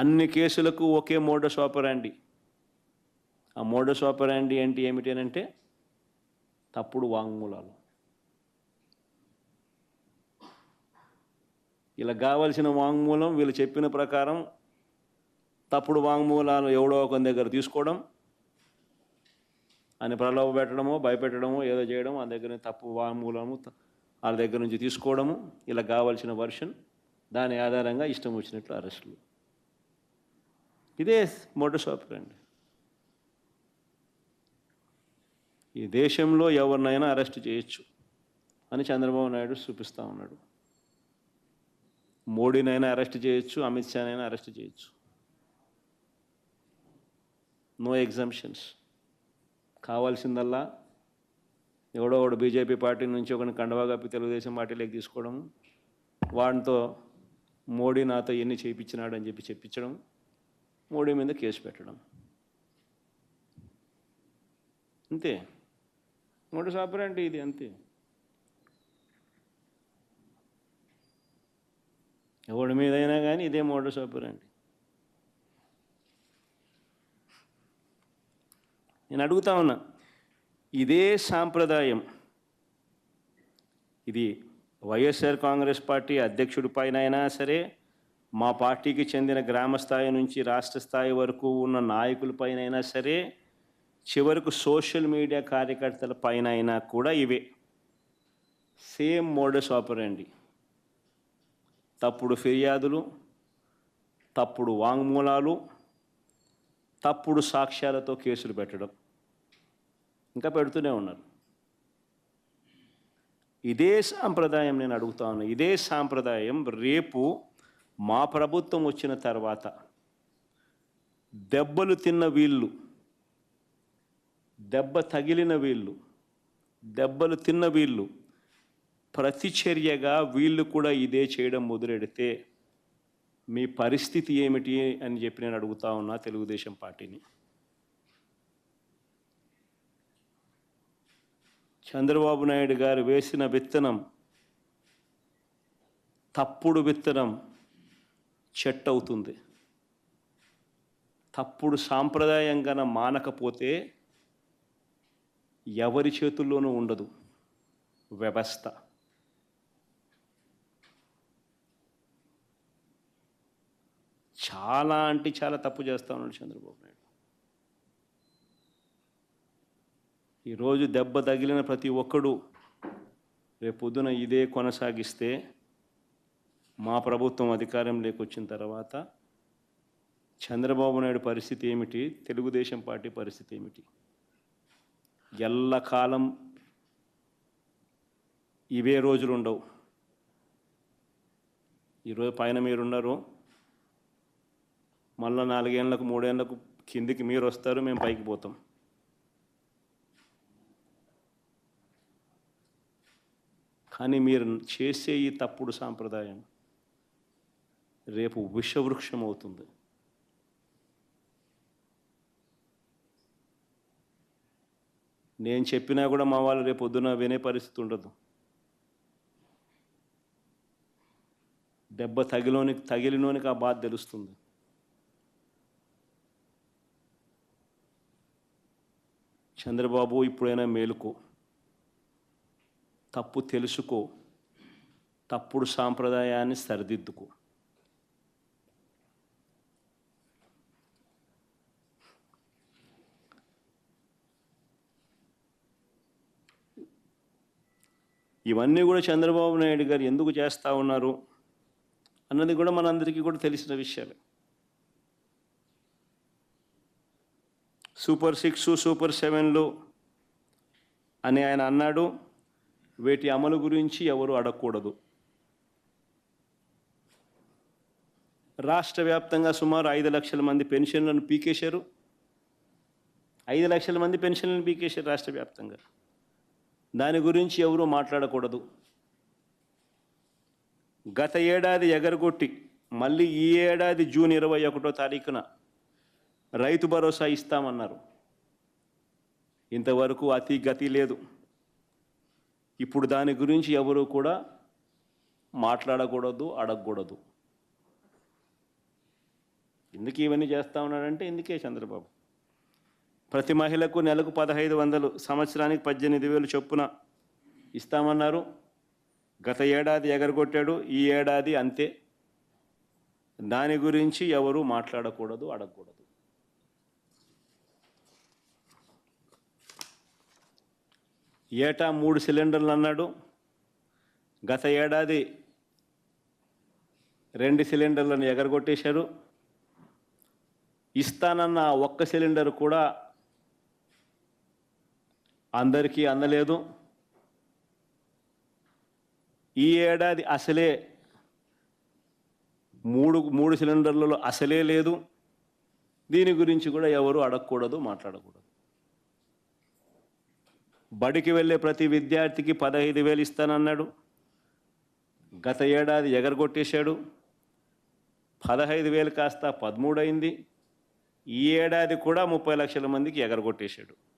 అన్ని కేసులకు ఒకే మోడస్ ఆపరాండి. ఆ మోడస్ ఆపరాండి ఏంటి ఏమిటి అని అంటే తప్పుడు వాంగ్మూలాలు. ఇలా కావలసిన వాంగ్మూలం వీళ్ళు చెప్పిన ప్రకారం తప్పుడు వాంగ్మూలాలు ఎవడో ఒక దగ్గర తీసుకోవడం అని ప్రలోభ పెట్టడమో భయపెట్టడమో ఏదో చేయడం ఆ దగ్గర నుంచి తప్పు వాంగ్మూలము వాళ్ళ దగ్గర నుంచి తీసుకోవడము ఇలా కావాల్సిన వర్షన్ దాని ఆధారంగా ఇష్టం వచ్చినట్లు అరెస్టులు. ఇదే మోటో అండి ఈ దేశంలో ఎవరినైనా అరెస్ట్ చేయొచ్చు అని చంద్రబాబు నాయుడు చూపిస్తూ ఉన్నాడు. మోడీనైనా అరెస్ట్ చేయొచ్చు అమిత్ షానైనా అరెస్ట్ చేయొచ్చు. నో ఎగ్జామ్షన్స్ కావాల్సిందల్లా ఎవడో ఒకడు బీజేపీ పార్టీ నుంచి ఒకరిని కండవా కప్పి తెలుగుదేశం పార్టీలోకి తీసుకోవడం వాడితో మోడీ నాతో ఎన్ని చేయించినాడు అని చెప్పి చెప్పించడం మోడీ మీద కేసు పెట్టడం. అంతే. మోడీ సాపర్ ఇది అంతే. ఎవడి మీదైనా కానీ ఇదే మోడీ సాపర్ అండి నేను అడుగుతా ఉన్నా ఇదే సాంప్రదాయం ఇది వైఎస్ఆర్ కాంగ్రెస్ పార్టీ అధ్యక్షుడి పైన అయినా సరే మా పార్టీకి చెందిన గ్రామ స్థాయి నుంచి రాష్ట్ర స్థాయి వరకు ఉన్న నాయకులపైనైనా సరే చివరకు సోషల్ మీడియా కార్యకర్తల పైన అయినా కూడా ఇవే. Same modus operandi. తప్పుడు ఫిర్యాదులు తప్పుడు వాంగ్మూలాలు తప్పుడు సాక్ష్యాలతో కేసులు పెట్టడం. ఇంకా పెడుతూనే ఉన్నారు. ఇదే సాంప్రదాయం నేను అడుగుతాను ఇదే సాంప్రదాయం రేపు మా ప్రభుత్వం వచ్చిన తర్వాత దెబ్బలు తిన్న వీళ్ళు దెబ్బ తగిలిన వీళ్ళు దెబ్బలు తిన్న వీళ్ళు ప్రతిచర్యగా వీళ్ళు కూడా ఇదే చేయడం మొదలెడితే మీ పరిస్థితి ఏమిటి అని చెప్పి నేను అడుగుతా ఉన్నా తెలుగుదేశం పార్టీని. చంద్రబాబు నాయుడు గారు వేసిన విత్తనం తప్పుడు విత్తనం. చెట్టు అవుతుంది తప్పుడు సాంప్రదాయంగా మానకపోతే ఎవరి చేతుల్లోనూ ఉండదు. వ్యవస్థ. చాలా అంటే చాలా తప్పు చేస్తా ఉన్నాడు చంద్రబాబు నాయుడు. ఈరోజు దెబ్బ తగిలిన ప్రతి ఒక్కడు రేపొద్దున ఇదే కొనసాగిస్తే మా ప్రభుత్వం అధికారంలోకి వచ్చిన తర్వాత చంద్రబాబు నాయుడు పరిస్థితి ఏమిటి? తెలుగుదేశం పార్టీ పరిస్థితి ఏమిటి? ఎల్లకాలం ఇవే రోజులు ఉండవు. ఈరోజు పైన మీరున్నారు. మళ్ళీ నాలుగేళ్ళకు మూడేళ్ళకు కిందికి మీరు వస్తారు మేము పైకి పోతాం. కానీ మీరు చేసే ఈ తప్పుడు సాంప్రదాయం రేపు విషవృక్షం అవుతుంది నేను చెప్పినా కూడా మా వాళ్ళు రేపు పొద్దున వినే పరిస్థితి ఉండదు. దెబ్బ తగిలోనికి తగిలినోనికి ఆ బాధ తెలుస్తుంది. చంద్రబాబు ఇప్పుడైనా మేలుకో. తప్పు తెలుసుకో. తప్పుడు సాంప్రదాయాన్ని సరిదిద్దుకో. ఇవన్నీ కూడా చంద్రబాబు నాయుడు గారు ఎందుకు చేస్తూ ఉన్నారు అన్నది కూడా మనందరికీ కూడా తెలిసిన విషయాలు సూపర్ సిక్స్ సూపర్ సెవెన్లు అని ఆయన అన్నాడు. వీటి అమలు గురించి ఎవరు అడగకూడదు. రాష్ట్ర వ్యాప్తంగా సుమారు ఐదు లక్షల మంది పెన్షన్లను పీకేశారు. ఐదు లక్షల మంది పెన్షన్లను పీకేశారు రాష్ట్ర వ్యాప్తంగా. దాని గురించి ఎవరు మాట్లాడకూడదు. గత ఏడాది ఎగరగొట్టి మళ్ళీ ఈ ఏడాది జూన్ ఇరవై ఒకటో తారీఖున రైతు భరోసా ఇస్తామన్నారు. ఇంతవరకు అతి గతి లేదు. ఇప్పుడు దాని గురించి ఎవరు కూడా మాట్లాడకూడదు అడగకూడదు. ఎందుకు ఇవన్నీ చేస్తా ఉన్నాడంటే ఎందుకే చంద్రబాబు. ప్రతి మహిళకు నెలకు పదహైదు వందలు సంవత్సరానికి పద్దెనిమిది వేలు చొప్పున ఇస్తామన్నారు. గత ఏడాది ఎగరగొట్టాడు ఈ ఏడాది అంతే. దాని గురించి ఎవరు మాట్లాడకూడదు అడగకూడదు. ఏటా మూడు సిలిండర్లు అన్నాడు. గత ఏడాది రెండు సిలిండర్లను ఎగరగొట్టేశారు. ఇస్తానన్న ఒక్క సిలిండర్ కూడా అందరికీ అందలేదు. ఈ ఏడాది అసలే మూడు మూడు సిలిండర్లలో అసలే లేదు. దీని గురించి కూడా ఎవరు అడగకూడదు మాట్లాడకూడదు. బడికి వెళ్ళే ప్రతి విద్యార్థికి పదహైదు వేలు ఇస్తానన్నాడు. గత ఏడాది ఎగరగొట్టేశాడు. పదహైదు వేలు కాస్త పదమూడు అయింది ఈ ఏడాది కూడా ముప్పై లక్షల మందికి ఎగరగొట్టేశాడు.